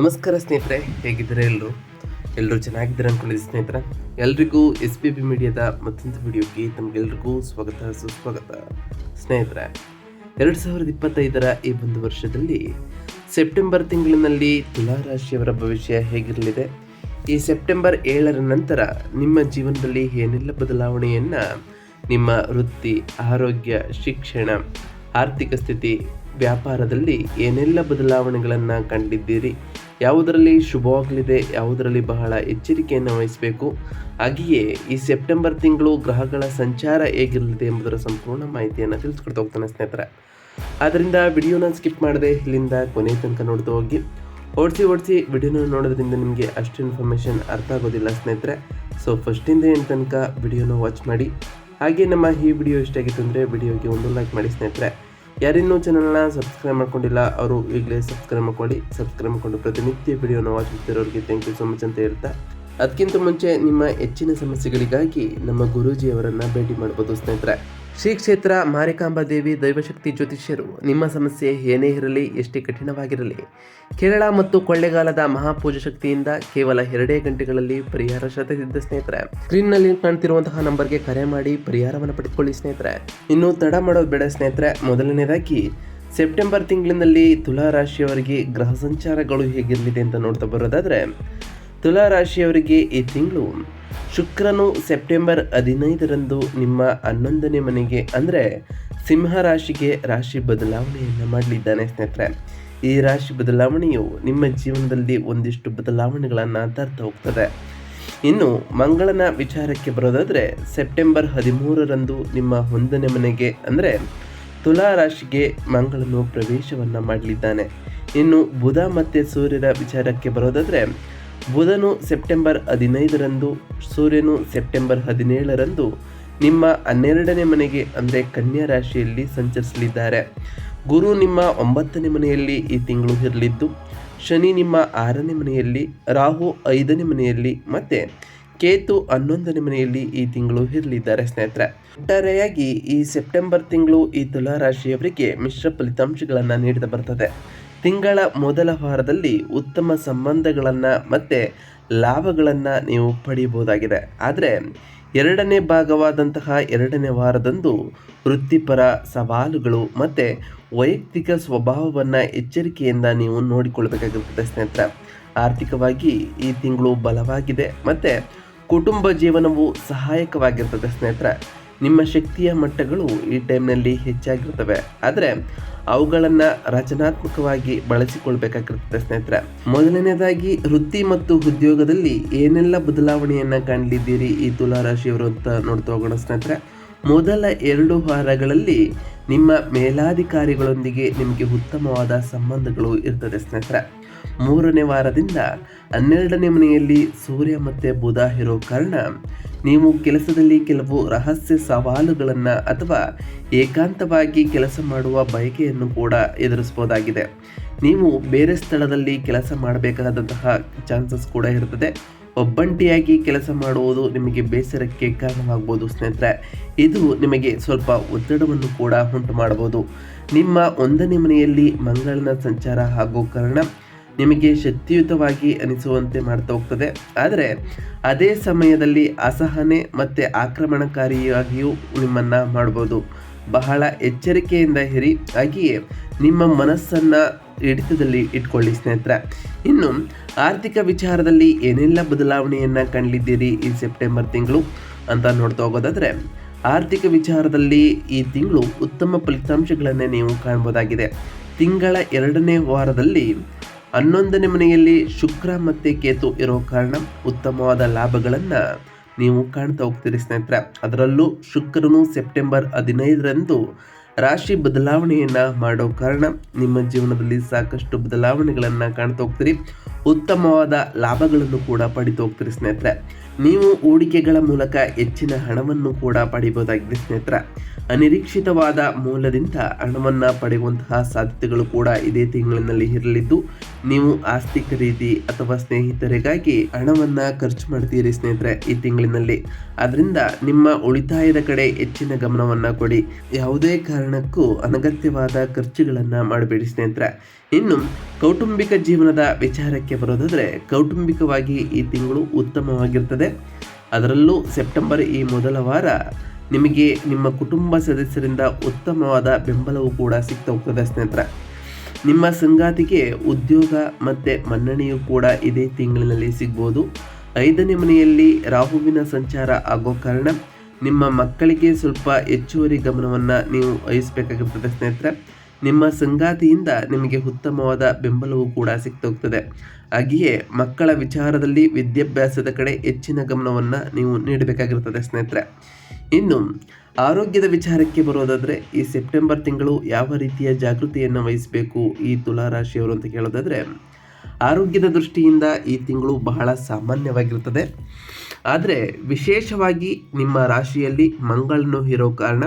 ನಮಸ್ಕಾರ ಸ್ನೇಹಿತರೆ, ಹೇಗಿದ್ದಾರೆ ಎಲ್ಲರೂ? ಎಲ್ಲರೂ ಚೆನ್ನಾಗಿದ್ದಾರೆ ಅನ್ಕೊಂಡಿದ್ದೆ ಸ್ನೇಹಿತರೆ? ಎಲ್ರಿಗೂ ಎಸ್ ಪಿ ಬಿ ಮೀಡಿಯಾದ ಮತ್ತೊಂದು ವಿಡಿಯೋಗೆ ತಮಗೆಲ್ರಿಗೂ ಸ್ವಾಗತ, ಸುಸ್ವಾಗತ. ಸ್ನೇಹಿತರೆ, ಎರಡು ಸಾವಿರದ ಇಪ್ಪತ್ತೈದರ ಈ ಒಂದು ವರ್ಷದಲ್ಲಿ ಸೆಪ್ಟೆಂಬರ್ ತಿಂಗಳಿನಲ್ಲಿ ತುಲಾ ರಾಶಿಯವರ ಭವಿಷ್ಯ ಹೇಗಿರಲಿದೆ? ಈ ಸೆಪ್ಟೆಂಬರ್ ಏಳರ ನಂತರ ನಿಮ್ಮ ಜೀವನದಲ್ಲಿ ಏನೆಲ್ಲ ಬದಲಾವಣೆಯನ್ನು ನಿಮ್ಮ ವೃತ್ತಿ, ಆರೋಗ್ಯ, ಶಿಕ್ಷಣ, ಆರ್ಥಿಕ ಸ್ಥಿತಿ, ವ್ಯಾಪಾರದಲ್ಲಿ ಏನೆಲ್ಲ ಬದಲಾವಣೆಗಳನ್ನು ಕಂಡಿದ್ದೀರಿ? ಯಾವುದರಲ್ಲಿ ಶುಭವಾಗಲಿದೆ, ಯಾವುದರಲ್ಲಿ ಬಹಳ ಎಚ್ಚರಿಕೆಯನ್ನು ವಹಿಸಬೇಕು, ಹಾಗೆಯೇ ಈ ಸೆಪ್ಟೆಂಬರ್ ತಿಂಗಳು ಗ್ರಹಗಳ ಸಂಚಾರ ಹೇಗಿರಲಿದೆ ಎಂಬುದರ ಸಂಪೂರ್ಣ ಮಾಹಿತಿಯನ್ನು ತಿಳಿಸ್ಕೊಡ್ತಾ ಹೋಗ್ತಾನೆ ಸ್ನೇಹಿತರೆ. ಆದ್ದರಿಂದ ವಿಡಿಯೋನ ಸ್ಕಿಪ್ ಮಾಡದೆ ಇಲ್ಲಿಂದ ಕೊನೆ ತನಕ ನೋಡ್ತಾ ಹೋಗಿ. ಓಡಿಸಿ ಓಡಿಸಿ ವಿಡಿಯೋನ ನೋಡೋದ್ರಿಂದ ನಿಮಗೆ ಅಷ್ಟು ಇನ್ಫಾರ್ಮೇಷನ್ ಅರ್ಥ ಆಗೋದಿಲ್ಲ ಸ್ನೇಹಿತರೆ. ಸೊ ಫಸ್ಟಿಂದ ಏನು ತನಕ ವಿಡಿಯೋನ ವಾಚ್ ಮಾಡಿ. ಹಾಗೆ ನಮ್ಮ ಈ ವಿಡಿಯೋ ಇಷ್ಟ ಆಗಿತ್ತು ಅಂದರೆ ವಿಡಿಯೋಗೆ ಒಂದು ಲೈಕ್ ಮಾಡಿ ಸ್ನೇಹಿತರೆ. ಯಾರಿನ್ನೂ ಚಾನಲ್ನ ಸಬ್ಸ್ಕ್ರೈಬ್ ಮಾಡ್ಕೊಂಡಿಲ್ಲ, ಅವರು ಈಗಲೇ ಸಬ್ಸ್ಕ್ರೈಬ್ ಮಾಡ್ಕೊಳ್ಳಿ ಸಬ್ಸ್ಕ್ರೈಬ್ ಮಾಡ್ಕೊಂಡು ಪ್ರತಿನಿತ್ಯ ವಿಡಿಯೋನ ಮಾಡ್ತಿರೋರಿಗೆ ಥ್ಯಾಂಕ್ ಯು ಸೊ ಮಚ್ ಅಂತ ಹೇಳ್ತಾ, ಅದಕ್ಕಿಂತ ಮುಂಚೆ ನಿಮ್ಮ ಹೆಚ್ಚಿನ ಸಮಸ್ಯೆಗಳಿಗಾಗಿ ನಮ್ಮ ಗುರೂಜಿಯವರನ್ನು ಭೇಟಿ ಮಾಡ್ಬೋದು ಸ್ನೇಹಿತರೆ. ಶ್ರೀ ಕ್ಷೇತ್ರ ಮಾರಿಕಾಂಬಾ ದೇವಿ ದೈವಶಕ್ತಿ ಜ್ಯೋತಿಷ್ಯರು, ನಿಮ್ಮ ಸಮಸ್ಯೆ ಏನೇ ಇರಲಿ, ಎಷ್ಟೇ ಕಠಿಣವಾಗಿರಲಿ, ಕೇರಳ ಮತ್ತು ಕೊಳ್ಳೆಗಾಲದ ಮಹಾಪೂಜಾ ಶಕ್ತಿಯಿಂದ ಕೇವಲ ಎರಡೇ ಗಂಟೆಗಳಲ್ಲಿ ಪರಿಹಾರ ಶತಸಿದ್ಧ ಸ್ನೇಹಿತರೆ. ಸ್ಕ್ರೀನ್ನಲ್ಲಿ ಕಾಣ್ತಿರುವಂತಹ ನಂಬರ್ಗೆ ಕರೆ ಮಾಡಿ ಪರಿಹಾರವನ್ನು ಪಡೆದುಕೊಳ್ಳಿ ಸ್ನೇಹಿತರೆ. ಇನ್ನು ತಡ ಮಾಡೋದು ಬೇಡ ಸ್ನೇಹಿತರೆ, ಮೊದಲನೇದಾಗಿ, ಸೆಪ್ಟೆಂಬರ್ ತಿಂಗಳಿನಲ್ಲಿ ತುಲಾ ರಾಶಿಯವರಿಗೆ ಗ್ರಹ ಸಂಚಾರಗಳು ಹೇಗಿರಲಿದೆ ಅಂತ ನೋಡ್ತಾ ಬರೋದಾದರೆ, ತುಲಾ ರಾಶಿಯವರಿಗೆ ಈ ತಿಂಗಳು ಶುಕ್ರನು ಸೆಪ್ಟೆಂಬರ್ ಹದಿನೈದರಂದು ನಿಮ್ಮ ಹನ್ನೊಂದನೇ ಮನೆಗೆ ಅಂದರೆ ಸಿಂಹ ರಾಶಿಗೆ ರಾಶಿ ಬದಲಾವಣೆಯನ್ನು ಮಾಡಲಿದ್ದಾನೆ ಸ್ನೇಹಿತರೆ. ಈ ರಾಶಿ ಬದಲಾವಣೆಯು ನಿಮ್ಮ ಜೀವನದಲ್ಲಿ ಒಂದಿಷ್ಟು ಬದಲಾವಣೆಗಳನ್ನು ತರ್ತಾ ಹೋಗ್ತದೆ. ಇನ್ನು ಮಂಗಳನ ವಿಚಾರಕ್ಕೆ ಬರೋದಾದರೆ ಸೆಪ್ಟೆಂಬರ್ ಹದಿಮೂರರಂದು ನಿಮ್ಮ ಒಂದನೇ ಮನೆಗೆ ಅಂದರೆ ತುಲಾ ರಾಶಿಗೆ ಮಂಗಳನು ಪ್ರವೇಶವನ್ನು ಮಾಡಲಿದ್ದಾನೆ. ಇನ್ನು ಬುಧ ಮತ್ತು ಸೂರ್ಯನ ವಿಚಾರಕ್ಕೆ ಬರೋದಾದರೆ ಬುಧನು ಸೆಪ್ಟೆಂಬರ್ ಹದಿನೈದರಂದು, ಸೂರ್ಯನು ಸೆಪ್ಟೆಂಬರ್ ಹದಿನೇಳರಂದು ನಿಮ್ಮ ಹನ್ನೆರಡನೇ ಮನೆಗೆ, ಅಂದರೆ ಕನ್ಯಾ ರಾಶಿಯಲ್ಲಿ ಸಂಚರಿಸಲಿದ್ದಾರೆ. ಗುರು ನಿಮ್ಮ ಒಂಬತ್ತನೇ ಮನೆಯಲ್ಲಿ ಈ ತಿಂಗಳು ಇರಲಿದ್ದು, ಶನಿ ನಿಮ್ಮ ಆರನೇ ಮನೆಯಲ್ಲಿ, ರಾಹು ಐದನೇ ಮನೆಯಲ್ಲಿ ಮತ್ತೆ ಕೇತು ಹನ್ನೊಂದನೇ ಮನೆಯಲ್ಲಿ ಈ ತಿಂಗಳು ಇರಲಿದ್ದಾರೆ ಸ್ನೇಹಿತರೆ. ಒಟ್ಟಾರೆಯಾಗಿ ಈ ಸೆಪ್ಟೆಂಬರ್ ತಿಂಗಳು ಈ ತುಲಾ ರಾಶಿಯವರಿಗೆ ಮಿಶ್ರ ಫಲಿತಾಂಶಗಳನ್ನು ನೀಡಿದ ಬರ್ತದೆ. ತಿಂಗಳ ಮೊದಲ ವಾರದಲ್ಲಿ ಉತ್ತಮ ಸಂಬಂಧಗಳನ್ನು ಮತ್ತು ಲಾಭಗಳನ್ನು ನೀವು ಪಡೆಯಬಹುದಾಗಿದೆ ಆದರೆ ಎರಡನೇ ಭಾಗವಾದಂತಹ ಎರಡನೇ ವಾರದಂದು ವೃತ್ತಿಪರ ಸವಾಲುಗಳು ಮತ್ತು ವೈಯಕ್ತಿಕ ಸ್ವಭಾವವನ್ನು ಎಚ್ಚರಿಕೆಯಿಂದ ನೀವು ನೋಡಿಕೊಳ್ಬೇಕಾಗಿರುತ್ತದೆ ಸ್ನೇಹಿತರೆ. ಆರ್ಥಿಕವಾಗಿ ಈ ತಿಂಗಳು ಬಲವಾಗಿದೆ ಮತ್ತು ಕುಟುಂಬ ಜೀವನವು ಸಹಾಯಕವಾಗಿರ್ತದೆ ಸ್ನೇಹಿತರೆ. ನಿಮ್ಮ ಶಕ್ತಿಯ ಮಟ್ಟಗಳು ಈ ಟೈಮ್ನಲ್ಲಿ ಹೆಚ್ಚಾಗಿರ್ತವೆ. ಆದರೆ ಅವುಗಳನ್ನು ರಚನಾತ್ಮಕವಾಗಿ ಬಳಸಿಕೊಳ್ಬೇಕಾಗಿರುತ್ತೆ ಸ್ನೇಹಿತರೆ. ಮೊದಲನೇದಾಗಿ ವೃತ್ತಿ ಮತ್ತು ಉದ್ಯೋಗದಲ್ಲಿ ಏನೆಲ್ಲ ಬದಲಾವಣೆಯನ್ನು ಕಾಣಲಿದ್ದೀರಿ ಈ ತುಲಾ ರಾಶಿಯವರು ಅಂತ ನೋಡ್ತಾ ಹೋಗೋಣ ಸ್ನೇಹಿತರೆ. ಮೊದಲ ಎರಡು ವಾರಗಳಲ್ಲಿ ನಿಮ್ಮ ಮೇಲಾಧಿಕಾರಿಗಳೊಂದಿಗೆ ನಿಮಗೆ ಉತ್ತಮವಾದ ಸಂಬಂಧಗಳು ಇರ್ತದೆ ಸ್ನೇಹಿತರೆ. ಮೂರನೇ ವಾರದಿಂದ ಹನ್ನೆರಡನೇ ಮನೆಯಲ್ಲಿ ಸೂರ್ಯ ಮತ್ತು ಬುಧ ಇರೋ ಕಾರಣ ನೀವು ಕೆಲಸದಲ್ಲಿ ಕೆಲವು ರಹಸ್ಯ ಸವಾಲುಗಳನ್ನು ಅಥವಾ ಏಕಾಂತವಾಗಿ ಕೆಲಸ ಮಾಡುವ ಬಯಕೆಯನ್ನು ಕೂಡ ಎದುರಿಸಬಹುದಾಗಿದೆ. ನೀವು ಬೇರೆ ಸ್ಥಳದಲ್ಲಿ ಕೆಲಸ ಮಾಡಬೇಕಾದಂತಹ ಚಾನ್ಸಸ್ ಕೂಡ ಇರ್ತದೆ ಒಬ್ಬಂಟಿಯಾಗಿ ಕೆಲಸ ಮಾಡುವುದು ನಿಮಗೆ ಬೇಸರಕ್ಕೆ ಕಾರಣವಾಗ್ಬೋದು ಸ್ನೇಹಿತರೆ. ಇದು ನಿಮಗೆ ಸ್ವಲ್ಪ ಒತ್ತಡವನ್ನು ಕೂಡ ಉಂಟು ಮಾಡಬಹುದು ನಿಮ್ಮ ಒಂದನೇ ಮನೆಯಲ್ಲಿ ಮಂಗಳನ ಸಂಚಾರ ಹಾಗೂ ಕಾರಣ ನಿಮಗೆ ಶಕ್ತಿಯುತವಾಗಿ ಅನಿಸುವಂತೆ ಮಾಡ್ತಾ ಹೋಗ್ತದೆ. ಆದರೆ, ಅದೇ ಸಮಯದಲ್ಲಿ ಅಸಹನೆ ಮತ್ತು ಆಕ್ರಮಣಕಾರಿಯಾಗಿಯೂ ನಿಮ್ಮನ್ನು ಮಾಡ್ಬೋದು. ಬಹಳ ಎಚ್ಚರಿಕೆಯಿಂದ ಹಿರಿ ಹಾಗೆಯೇ ನಿಮ್ಮ ಮನಸ್ಸನ್ನು ಹಿಡಿತದಲ್ಲಿ ಇಟ್ಕೊಳ್ಳಿ ಸ್ನೇಹಿತರೆ. ಇನ್ನು, ಆರ್ಥಿಕ ವಿಚಾರದಲ್ಲಿ ಏನೆಲ್ಲ ಬದಲಾವಣೆಯನ್ನು ಕಂಡಿದ್ದೀರಿ ಈ ಸೆಪ್ಟೆಂಬರ್ ತಿಂಗಳು ಅಂತ ನೋಡ್ತಾ ಹೋಗೋದಾದರೆ, ಆರ್ಥಿಕ ವಿಚಾರದಲ್ಲಿ ಈ ತಿಂಗಳು ಉತ್ತಮ ಫಲಿತಾಂಶಗಳನ್ನೇ ನೀವು ಕಾಣ್ಬೋದಾಗಿದೆ. ತಿಂಗಳ ಎರಡನೇ ವಾರದಲ್ಲಿ ಹನ್ನೊಂದನೇ ಮನೆಯಲ್ಲಿ ಶುಕ್ರ ಮತ್ತು ಕೇತು ಇರೋ ಕಾರಣ ಉತ್ತಮವಾದ ಲಾಭಗಳನ್ನು ನೀವು ಕಾಣ್ತಾ ಹೋಗ್ತೀರಿ ಸ್ನೇಹಿತರೆ. ಅದರಲ್ಲೂ ಶುಕ್ರನು ಸೆಪ್ಟೆಂಬರ್ ಹದಿನೈದರಂದು ರಾಶಿ ಬದಲಾವಣೆಯನ್ನು ಮಾಡೋ ಕಾರಣ ನಿಮ್ಮ ಜೀವನದಲ್ಲಿ ಸಾಕಷ್ಟು ಬದಲಾವಣೆಗಳನ್ನು ಕಾಣ್ತಾ ಹೋಗ್ತೀರಿ. ಉತ್ತಮವಾದ ಲಾಭಗಳನ್ನು ಕೂಡ ಪಡಿತಾ ಹೋಗ್ತೀರಿ ಸ್ನೇಹಿತರೆ. ನೀವು ಹೂಡಿಕೆಗಳ ಮೂಲಕ ಹೆಚ್ಚಿನ ಹಣವನ್ನು ಕೂಡ ಪಡೆಯಬಹುದಾಗಿದೆ ಸ್ನೇಹಿತರೆ. ಅನಿರೀಕ್ಷಿತವಾದ ಮೂಲದಿಂದ ಹಣವನ್ನು ಪಡೆಯುವಂತಹ ಸಾಧ್ಯತೆಗಳು ಕೂಡ ಇದೇ ತಿಂಗಳಿನಲ್ಲಿ ಇರಲಿದ್ದು ನೀವು ಆಸ್ತಿ ಖರೀದಿ ಅಥವಾ ಸ್ನೇಹಿತರಿಗಾಗಿ ಹಣವನ್ನು ಖರ್ಚು ಮಾಡ್ತೀರಿ ಸ್ನೇಹಿತರೆ ಈ ತಿಂಗಳಿನಲ್ಲಿ. ಅದರಿಂದ ನಿಮ್ಮ ಉಳಿತಾಯದ ಕಡೆ ಹೆಚ್ಚಿನ ಗಮನವನ್ನು ಕೊಡಿ. ಯಾವುದೇ ಕಾರಣಕ್ಕೂ ಅನಗತ್ಯವಾದ ಖರ್ಚುಗಳನ್ನು ಮಾಡಬೇಡಿ ಸ್ನೇಹಿತರೆ. ಇನ್ನು ಕೌಟುಂಬಿಕ ಜೀವನದ ವಿಚಾರಕ್ಕೆ ಬರೋದಾದರೆ ಕೌಟುಂಬಿಕವಾಗಿ ಈ ತಿಂಗಳು ಉತ್ತಮವಾಗಿರ್ತದೆ. ಅದರಲ್ಲೂ ಸೆಪ್ಟೆಂಬರ್ ಈ ಮೊದಲ ವಾರ ನಿಮಗೆ ನಿಮ್ಮ ಕುಟುಂಬ ಸದಸ್ಯರಿಂದ ಉತ್ತಮವಾದ ಬೆಂಬಲವೂ ಕೂಡ ಸಿಗ್ತಾ ಹೋಗ್ತದೆ ಸ್ನೇಹಿತರೆ. ನಿಮ್ಮ ಸಂಗಾತಿಗೆ ಉದ್ಯೋಗ ಮತ್ತು ಮನ್ನಣೆಯು ಕೂಡ ಇದೇ ತಿಂಗಳಿನಲ್ಲಿ ಸಿಗ್ಬೋದು. ಐದನೇ ಮನೆಯಲ್ಲಿ ರಾಹುವಿನ ಸಂಚಾರ ಆಗೋ ಕಾರಣ ನಿಮ್ಮ ಮಕ್ಕಳಿಗೆ ಸ್ವಲ್ಪ ಹೆಚ್ಚುವರಿ ಗಮನವನ್ನು ನೀವು ವಹಿಸಬೇಕಾಗಿರ್ತದೆ ಸ್ನೇಹಿತರೆ. ನಿಮ್ಮ ಸಂಗಾತಿಯಿಂದ ನಿಮಗೆ ಉತ್ತಮವಾದ ಬೆಂಬಲವೂ ಕೂಡ ಸಿಗ್ತೋಗ್ತದೆ ಹಾಗೆಯೇ ಮಕ್ಕಳ ವಿಚಾರದಲ್ಲಿ ವಿದ್ಯಾಭ್ಯಾಸದ ಕಡೆ ಹೆಚ್ಚಿನ ಗಮನವನ್ನು ನೀವು ನೀಡಬೇಕಾಗಿರ್ತದೆ ಸ್ನೇಹಿತರೆ. ಇನ್ನು, ಆರೋಗ್ಯದ ವಿಚಾರಕ್ಕೆ ಬರೋದಾದರೆ ಈ ಸೆಪ್ಟೆಂಬರ್ ತಿಂಗಳು ಯಾವ ರೀತಿಯ ಜಾಗೃತಿಯನ್ನು ವಹಿಸಬೇಕು ಈ ತುಲಾ ರಾಶಿಯವರು ಅಂತ ಕೇಳೋದಾದರೆ, ಆರೋಗ್ಯದ ದೃಷ್ಟಿಯಿಂದ ಈ ತಿಂಗಳು ಬಹಳ ಸಾಮಾನ್ಯವಾಗಿರುತ್ತದೆ. ಆದರೆ ವಿಶೇಷವಾಗಿ ನಿಮ್ಮ ರಾಶಿಯಲ್ಲಿ ಮಂಗಳನು ಇರೋ ಕಾರಣ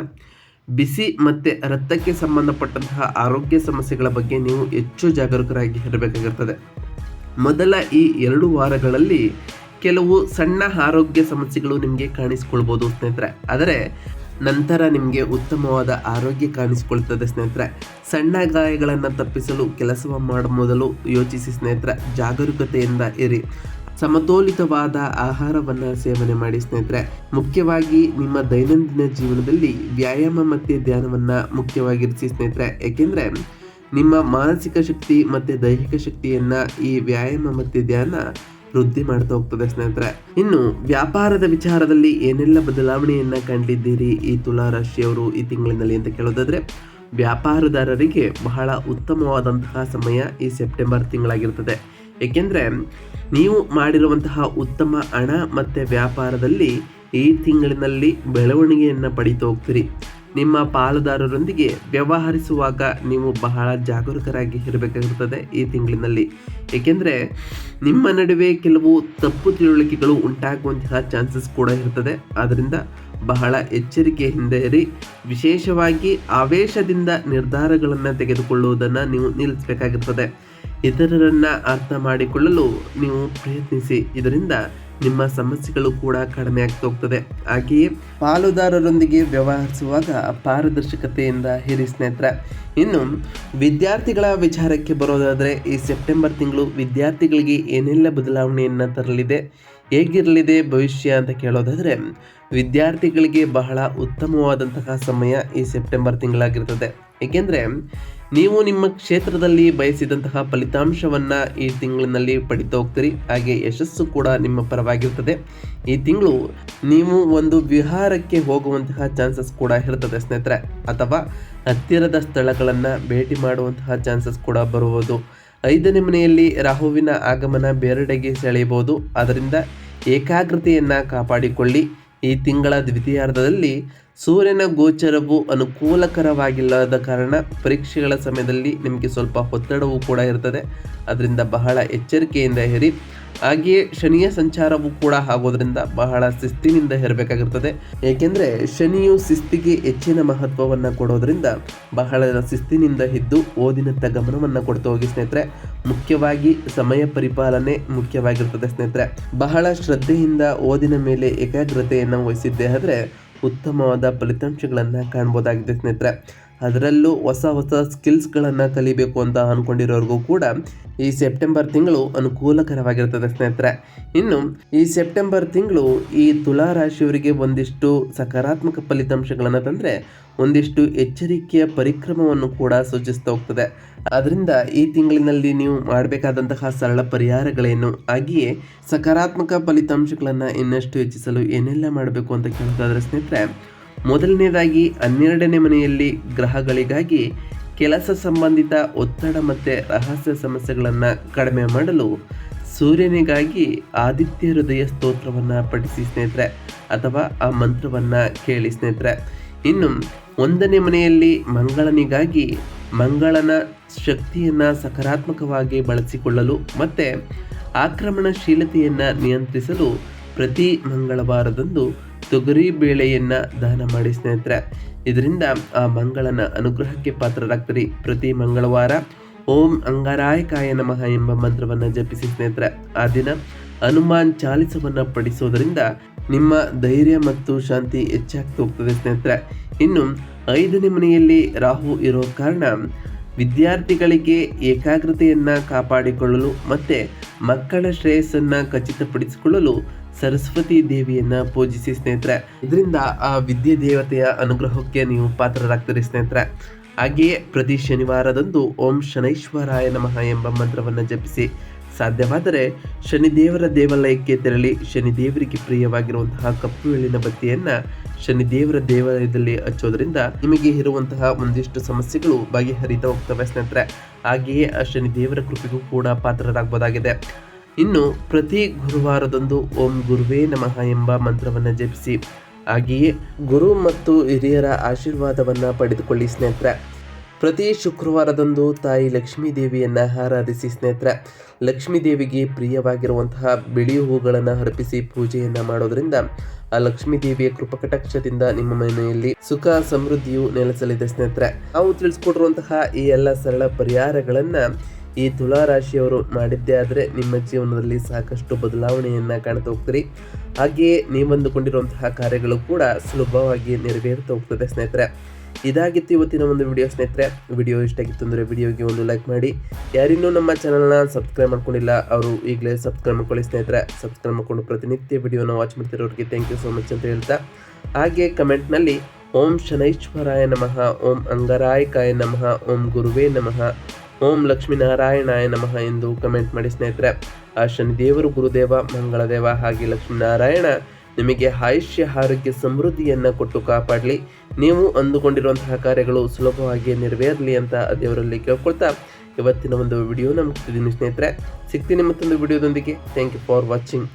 ಬಿಸಿ ಮತ್ತು ರಕ್ತಕ್ಕೆ ಸಂಬಂಧಪಟ್ಟಂತಹ ಆರೋಗ್ಯ ಸಮಸ್ಯೆಗಳ ಬಗ್ಗೆ ನೀವು ಹೆಚ್ಚು ಜಾಗರೂಕರಾಗಿ ಇರಬೇಕಾಗಿರ್ತದೆ. ಮೊದಲ ಈ ಎರಡು ವಾರಗಳಲ್ಲಿ ಕೆಲವು ಸಣ್ಣ ಆರೋಗ್ಯ ಸಮಸ್ಯೆಗಳು ನಿಮಗೆ ಕಾಣಿಸ್ಕೊಳ್ಬೋದು ಸ್ನೇಹಿತರೆ. ಆದರೆ ನಂತರ ನಿಮಗೆ ಉತ್ತಮವಾದ ಆರೋಗ್ಯ ಕಾಣಿಸಿಕೊಳ್ತದೆ ಸ್ನೇಹಿತರೆ. ಸಣ್ಣ ಗಾಯಗಳನ್ನು ತಪ್ಪಿಸಲು ಕೆಲಸ ಮಾಡುವ ಮೊದಲು ಯೋಚಿಸಿ ಸ್ನೇಹಿತರೆ. ಜಾಗರೂಕತೆಯಿಂದ ಇರಿ. ಸಮತೋಲಿತವಾದ ಆಹಾರವನ್ನು ಸೇವನೆ ಮಾಡಿ ಸ್ನೇಹಿತರೆ, ಮುಖ್ಯವಾಗಿ ನಿಮ್ಮ ದೈನಂದಿನ ಜೀವನದಲ್ಲಿ ವ್ಯಾಯಾಮ ಮತ್ತು ಧ್ಯಾನವನ್ನು ಮುಖ್ಯವಾಗಿರಿಸಿ ಸ್ನೇಹಿತರೆ. ಏಕೆಂದರೆ, ನಿಮ್ಮ ಮಾನಸಿಕ ಶಕ್ತಿ ಮತ್ತು ದೈಹಿಕ ಶಕ್ತಿಯನ್ನು ಈ ವ್ಯಾಯಾಮ ಮತ್ತು ಧ್ಯಾನ ವೃದ್ಧಿ ಮಾಡ್ತಾ ಹೋಗ್ತದೆ ಸ್ನೇಹಿತರೆ. ಇನ್ನು, ವ್ಯಾಪಾರದ ವಿಚಾರದಲ್ಲಿ ಏನೆಲ್ಲ ಬದಲಾವಣೆಯನ್ನು ಕಂಡಿದ್ದೀರಿ ಈ ತುಲಾ ರಾಶಿಯವರು ಈ ತಿಂಗಳಿನಲ್ಲಿ ಅಂತ ಕೇಳೋದಾದ್ರೆ, ವ್ಯಾಪಾರದಾರರಿಗೆ ಬಹಳ ಉತ್ತಮವಾದಂತಹ ಸಮಯ ಈ ಸೆಪ್ಟೆಂಬರ್ ತಿಂಗಳಾಗಿರ್ತದೆ. ಏಕೆಂದರೆ ನೀವು ಮಾಡಿರುವಂತಹ ಉತ್ತಮ ಹಣ ಮತ್ತು ವ್ಯಾಪಾರದಲ್ಲಿ ಈ ತಿಂಗಳಿನಲ್ಲಿ ಬೆಳವಣಿಗೆಯನ್ನು ಪಡೀತಾ ಹೋಗ್ತೀರಿ. ನಿಮ್ಮ ಪಾಲುದಾರರೊಂದಿಗೆ ವ್ಯವಹರಿಸುವಾಗ ನೀವು ಬಹಳ ಜಾಗರೂಕರಾಗಿ ಇರಬೇಕಾಗಿರ್ತದೆ ಈ ತಿಂಗಳಿನಲ್ಲಿ. ಏಕೆಂದರೆ ನಿಮ್ಮ ನಡುವೆ ಕೆಲವು ತಪ್ಪು ತಿಳುವಳಿಕೆಗಳು ಉಂಟಾಗುವಂತಹ ಚಾನ್ಸಸ್ ಕೂಡ ಇರ್ತದೆ. ಆದ್ದರಿಂದ ಬಹಳ ಎಚ್ಚರಿಕೆಯಿಂದ ಇರಿ. ವಿಶೇಷವಾಗಿ ಆವೇಶದಿಂದ ನಿರ್ಧಾರಗಳನ್ನು ತೆಗೆದುಕೊಳ್ಳುವುದನ್ನು ನೀವು ನಿಲ್ಲಿಸಬೇಕಾಗಿರ್ತದೆ. ಇತರರನ್ನ ಅರ್ಥ ಮಾಡಿಕೊಳ್ಳಲು ನೀವು ಪ್ರಯತ್ನಿಸಿ. ಇದರಿಂದ ನಿಮ್ಮ ಸಮಸ್ಯೆಗಳು ಕೂಡ ಕಡಿಮೆ ಆಗ್ತಾ ಹೋಗ್ತದೆ. ಹಾಗೆಯೇ ಪಾಲುದಾರರೊಂದಿಗೆ ವ್ಯವಹರಿಸುವಾಗ ಪಾರದರ್ಶಕತೆಯಿಂದ ಹಿರಿ ಸ್ನೇಹಿತರ, ಇನ್ನು ವಿದ್ಯಾರ್ಥಿಗಳ ವಿಚಾರಕ್ಕೆ ಬರೋದಾದರೆ ಈ ಸೆಪ್ಟೆಂಬರ್ ತಿಂಗಳು ವಿದ್ಯಾರ್ಥಿಗಳಿಗೆ ಏನೆಲ್ಲ ಬದಲಾವಣೆಯನ್ನು ತರಲಿದೆ, ಹೇಗಿರಲಿದೆ, ಭವಿಷ್ಯ ಅಂತ ಕೇಳೋದಾದರೆ, ವಿದ್ಯಾರ್ಥಿಗಳಿಗೆ ಬಹಳ ಉತ್ತಮವಾದಂತಹ ಸಮಯ ಈ ಸೆಪ್ಟೆಂಬರ್ ತಿಂಗಳಾಗಿರ್ತದೆ. ಏಕೆಂದರೆ ನೀವು ನಿಮ್ಮ ಕ್ಷೇತ್ರದಲ್ಲಿ ಬಯಸಿದಂತಹ ಫಲಿತಾಂಶವನ್ನು ಈ ತಿಂಗಳಿನಲ್ಲಿ ಪಡಿತಾ ಹೋಗ್ತೀರಿ. ಹಾಗೆ ಯಶಸ್ಸು ಕೂಡ ನಿಮ್ಮ ಪರವಾಗಿರ್ತದೆ ಈ ತಿಂಗಳು ನೀವು ಒಂದು ವಿಹಾರಕ್ಕೆ ಹೋಗುವಂತಹ ಚಾನ್ಸಸ್ ಕೂಡ ಇರ್ತದೆ ಸ್ನೇಹಿತರೆ. ಅಥವಾ ಹತ್ತಿರದ ಸ್ಥಳಗಳನ್ನು ಭೇಟಿ ಮಾಡುವಂತಹ ಚಾನ್ಸಸ್ ಕೂಡ ಬರುವುದು ಐದನೇ ಮನೆಯಲ್ಲಿ ರಾಹುವಿನ ಆಗಮನ ಬೇರೆಡೆಗೆ ಸೆಳೆಯಬಹುದು. ಅದರಿಂದ ಏಕಾಗ್ರತೆಯನ್ನು ಕಾಪಾಡಿಕೊಳ್ಳಿ. ಈ ತಿಂಗಳ ದ್ವಿತೀಯಾರ್ಧದಲ್ಲಿ ಸೂರ್ಯನ ಗೋಚರವು ಅನುಕೂಲಕರವಾಗಿಲ್ಲದ ಕಾರಣ ಪರೀಕ್ಷೆಗಳ ಸಮಯದಲ್ಲಿ ನಿಮಗೆ ಸ್ವಲ್ಪ ಒತ್ತಡವೂ ಕೂಡ ಇರ್ತದೆ. ಅದರಿಂದ ಬಹಳ ಎಚ್ಚರಿಕೆಯಿಂದ ಹೇರಿ ಹಾಗೆಯೇ ಶನಿಯ ಸಂಚಾರವೂ ಕೂಡ ಆಗೋದ್ರಿಂದ ಬಹಳ ಶಿಸ್ತಿನಿಂದ ಇರಬೇಕಾಗಿರ್ತದೆ. ಏಕೆಂದರೆ ಶನಿಯು ಶಿಸ್ತಿಗೆ ಹೆಚ್ಚಿನ ಮಹತ್ವವನ್ನು ಕೊಡೋದ್ರಿಂದ ಬಹಳ ಶಿಸ್ತಿನಿಂದ ಇದ್ದು ಓದಿನತ್ತ ಗಮನವನ್ನು ಕೊಡ್ತಾ ಹೋಗಿ ಸ್ನೇಹಿತರೆ. ಮುಖ್ಯವಾಗಿ ಸಮಯ ಪರಿಪಾಲನೆ ಮುಖ್ಯವಾಗಿರ್ತದೆ ಸ್ನೇಹಿತರೆ. ಬಹಳ ಶ್ರದ್ಧೆಯಿಂದ ಓದಿನ ಮೇಲೆ ಏಕಾಗ್ರತೆಯನ್ನು ವಹಿಸಿದ್ದೇ ಆದರೆ ಉತ್ತಮವಾದ ಫಲಿತಾಂಶಗಳನ್ನು ಕಾಣ್ಬೋದಾಗಿದೆ ಸ್ನೇಹಿತರೆ. ಅದರಲ್ಲೂ ಹೊಸ ಹೊಸ ಸ್ಕಿಲ್ಸ್ಗಳನ್ನು ಕಲಿಬೇಕು ಅಂತ ಅಂದ್ಕೊಂಡಿರೋರಿಗೂ ಕೂಡ ಈ ಸೆಪ್ಟೆಂಬರ್ ತಿಂಗಳು ಅನುಕೂಲಕರವಾಗಿರ್ತದೆ ಸ್ನೇಹಿತರೆ. ಇನ್ನು ಈ ಸೆಪ್ಟೆಂಬರ್ ತಿಂಗಳು ಈ ತುಲಾ ರಾಶಿಯವರಿಗೆ ಒಂದಿಷ್ಟು ಸಕಾರಾತ್ಮಕ ಫಲಿತಾಂಶಗಳನ್ನು ತಂದರೆ ಒಂದಿಷ್ಟು ಎಚ್ಚರಿಕೆಯ ಪರಿಕ್ರಮವನ್ನು ಕೂಡ ಸೂಚಿಸ್ತಾ ಹೋಗ್ತದೆ. ಅದರಿಂದ ಈ ತಿಂಗಳಿನಲ್ಲಿ ನೀವು ಮಾಡಬೇಕಾದಂತಹ ಸರಳ ಪರಿಹಾರಗಳೇನು? ಹಾಗೆಯೇ ಸಕಾರಾತ್ಮಕ ಫಲಿತಾಂಶಗಳನ್ನು ಇನ್ನಷ್ಟು ಹೆಚ್ಚಿಸಲು ಏನೆಲ್ಲ ಮಾಡಬೇಕು ಅಂತ ಕೇಳೋದಾದ್ರೆ ಸ್ನೇಹಿತರೆ? ಮೊದಲನೇದಾಗಿ ಹನ್ನೆರಡನೇ ಮನೆಯಲ್ಲಿ ಗ್ರಹಗಳಿಗಾಗಿ ಕೆಲಸ ಸಂಬಂಧಿತ ಒತ್ತಡ ಮತ್ತು ರಹಸ್ಯ ಸಮಸ್ಯೆಗಳನ್ನು ಕಡಿಮೆ ಮಾಡಲು ಸೂರ್ಯನಿಗಾಗಿ ಆದಿತ್ಯ ಹೃದಯ ಸ್ತೋತ್ರವನ್ನು ಪಠಿಸಿ ಸ್ನೇಹಿತರೆ, ಅಥವಾ ಆ ಮಂತ್ರವನ್ನು ಕೇಳಿ ಸ್ನೇಹಿತರೆ. ಇನ್ನು ಒಂದನೇ ಮನೆಯಲ್ಲಿ ಮಂಗಳನಿಗಾಗಿ ಮಂಗಳನ ಶಕ್ತಿಯನ್ನು ಸಕಾರಾತ್ಮಕವಾಗಿ ಬಳಸಿಕೊಳ್ಳಲು ಮತ್ತು ಆಕ್ರಮಣಶೀಲತೆಯನ್ನು ನಿಯಂತ್ರಿಸಲು ಪ್ರತಿ ಮಂಗಳವಾರದಂದು ತೊಗರಿ ಬೇಳೆಯನ್ನು ದಾನ ಮಾಡಿ ಸ್ನೇಹಿತರೆ. ಇದರಿಂದ ಆ ಮಂಗಳನ ಅನುಗ್ರಹಕ್ಕೆ ಪಾತ್ರರಾಗ್ತೀರಿ. ಪ್ರತಿ ಮಂಗಳವಾರ ಓಂ ಅಂಗಾರಾಯಕಾಯ ನಮಃ ಎಂಬ ಮಂತ್ರವನ್ನು ಜಪಿಸಿ ಸ್ನೇಹಿತರೆ. ಆ ದಿನ ಹನುಮಾನ್ ಚಾಲಿಸವನ್ನು ಪಡಿಸೋದರಿಂದ ನಿಮ್ಮ ಧೈರ್ಯ ಮತ್ತು ಶಾಂತಿ ಹೆಚ್ಚಾಗ್ತಾ ಹೋಗ್ತದೆ ಸ್ನೇಹಿತರೆ. ಇನ್ನು ಐದನೇ ಮನೆಯಲ್ಲಿ ರಾಹು ಇರೋ ಕಾರಣ ವಿದ್ಯಾರ್ಥಿಗಳಿಗೆ ಏಕಾಗ್ರತೆಯನ್ನು ಕಾಪಾಡಿಕೊಳ್ಳಲು ಮತ್ತೆ ಮಕ್ಕಳ ಶ್ರೇಯಸ್ಸನ್ನು ಖಚಿತಪಡಿಸಿಕೊಳ್ಳಲು ಸರಸ್ವತಿ ದೇವಿಯನ್ನ ಪೂಜಿಸಿ ಸ್ನೇಹಿತರೆ. ಇದರಿಂದ ಆ ವಿದ್ಯೆ ದೇವತೆಯ ಅನುಗ್ರಹಕ್ಕೆ ನೀವು ಪಾತ್ರರಾಗ್ತೀರಿ ಸ್ನೇಹಿತರೆ. ಹಾಗೆಯೇ ಪ್ರತಿ ಶನಿವಾರದಂದು ಓಂ ಶನೈಶ್ವರಾಯ ನಮಃ ಎಂಬ ಮಂತ್ರವನ್ನು ಜಪಿಸಿ. ಸಾಧ್ಯವಾದರೆ ಶನಿದೇವರ ದೇವಾಲಯಕ್ಕೆ ತೆರಳಿ ಶನಿದೇವರಿಗೆ ಪ್ರಿಯವಾಗಿರುವಂತಹ ಕಪ್ಪು ಎಳ್ಳಿನ ಬತ್ತಿಯನ್ನ ಶನಿದೇವರ ದೇವಾಲಯದಲ್ಲಿ ಹಚ್ಚೋದ್ರಿಂದ ನಿಮಗೆ ಇರುವಂತಹ ಒಂದಿಷ್ಟು ಸಮಸ್ಯೆಗಳು ಬಗೆಹರಿತಾ ಹೋಗ್ತವೆ ಸ್ನೇಹಿತರೆ. ಹಾಗೆಯೇ ಆ ಶನಿದೇವರ ಕೃಪೆಗೂ ಕೂಡ ಪಾತ್ರರಾಗಬಹುದಾಗಿದೆ ಇನ್ನು ಪ್ರತಿ ಗುರುವಾರದಂದು ಓಂ ಗುರುವೇ ನಮಃ ಎಂಬ ಮಂತ್ರವನ್ನು ಜಪಿಸಿ. ಹಾಗೆಯೇ ಗುರು ಮತ್ತು ಹಿರಿಯರ ಆಶೀರ್ವಾದವನ್ನು ಪಡೆದುಕೊಳ್ಳಿ ಸ್ನೇಹಿತರೆ. ಪ್ರತಿ ಶುಕ್ರವಾರದಂದು ತಾಯಿ ಲಕ್ಷ್ಮೀ ದೇವಿಯನ್ನು ಆರಾಧಿಸಿ ಸ್ನೇಹಿತರೆ. ಲಕ್ಷ್ಮೀ ದೇವಿಗೆ ಪ್ರಿಯವಾಗಿರುವಂತಹ ಬಿಳಿ ಹೂಗಳನ್ನು ಅರ್ಪಿಸಿ ಪೂಜೆಯನ್ನು ಮಾಡೋದರಿಂದ ಆ ಲಕ್ಷ್ಮೀ ದೇವಿಯ ಕೃಪಕಟಾಕ್ಷದಿಂದ ನಿಮ್ಮ ಮನೆಯಲ್ಲಿ ಸುಖ ಸಮೃದ್ಧಿಯು ನೆಲೆಸಲಿದೆ ಸ್ನೇಹಿತರೆ. ನಾವು ತಿಳಿಸ್ಕೊಟ್ಟಿರುವಂತಹ ಈ ಎಲ್ಲ ಸರಳ ಪರಿಹಾರಗಳನ್ನ ಈ ತುಲಾ ರಾಶಿಯವರು ಮಾಡಿದ್ದೇ ಆದರೆ ನಿಮ್ಮ ಜೀವನದಲ್ಲಿ ಸಾಕಷ್ಟು ಬದಲಾವಣೆಯನ್ನು ಕಾಣ್ತಾ ಹೋಗ್ತೀರಿ. ಹಾಗೆಯೇ ನೀವಂದುಕೊಂಡಿರುವಂತಹ ಕಾರ್ಯಗಳು ಕೂಡ ಸುಲಭವಾಗಿ ನೆರವೇರ್ತಾ ಹೋಗ್ತದೆ ಸ್ನೇಹಿತರೆ. ಇದಾಗಿತ್ತು ಇವತ್ತಿನ ಒಂದು ವಿಡಿಯೋ ಸ್ನೇಹಿತರೆ. ವಿಡಿಯೋ ಇಷ್ಟ ಆಗಿತ್ತು ಅಂದರೆ ವಿಡಿಯೋಗೆ ಒಂದು ಲೈಕ್ ಮಾಡಿ. ಯಾರಿನ್ನೂ ನಮ್ಮ ಚಾನಲ್ನ ಸಬ್ಸ್ಕ್ರೈಬ್ ಮಾಡ್ಕೊಂಡಿಲ್ಲ, ಅವರು ಈಗಲೇ ಸಬ್ಸ್ಕ್ರೈಬ್ ಮಾಡ್ಕೊಳ್ಳಿ ಸ್ನೇಹಿತರೆ. ಸಬ್ಸ್ಕ್ರೈಬ್ ಮಾಡ್ಕೊಂಡು ಪ್ರತಿನಿತ್ಯ ವಿಡಿಯೋನ ವಾಚ್ ಮಾಡ್ತಿರೋರಿಗೆ ಥ್ಯಾಂಕ್ ಯು ಸೋ ಮಚ್ ಅಂತ ಹೇಳ್ತಾ. ಹಾಗೆ ಕಮೆಂಟ್ನಲ್ಲಿ, ಓಂ ಶನೈಶ್ವರಾಯ ನಮಃ, ಓಂ ಅಂಗರಾಯಕಾಯ ನಮಃ, ಓಂ ಗುರುವೇ ನಮಃ. ಓಂ ಲಕ್ಷ್ಮೀನಾರಾಯಣಾಯ ನಮಃ ಎಂದು ಕಮೆಂಟ್ ಮಾಡಿ ಸ್ನೇಹಿತರೆ. ಆ ಶನಿದೇವರು ಗುರುದೇವ, ಮಂಗಳದೇವ ಹಾಗೆ ಲಕ್ಷ್ಮೀನಾರಾಯಣ ನಿಮಗೆ ಆಯುಷ್ಯ, ಆರೋಗ್ಯ, ಸಮೃದ್ಧಿಯನ್ನು ಕೊಟ್ಟು ಕಾಪಾಡಲಿ. ನೀವು ಅಂದುಕೊಂಡಿರುವಂತಹ ಕಾರ್ಯಗಳು ಸುಲಭವಾಗಿ ನೆರವೇರಲಿ ಅಂತ ದೇವರಲ್ಲಿ ಕೇಳ್ಕೊಳ್ತಾ ಇವತ್ತಿನ ಒಂದು ವಿಡಿಯೋ ಮುಗಿಸ್ತಿದ್ದೀನಿ ಸ್ನೇಹಿತರೆ. ಸಿಗ್ತೀನಿ ಮತ್ತೊಂದು ವಿಡಿಯೋದೊಂದಿಗೆ ಥ್ಯಾಂಕ್ ಯು ಫಾರ್ ವಾಚಿಂಗ್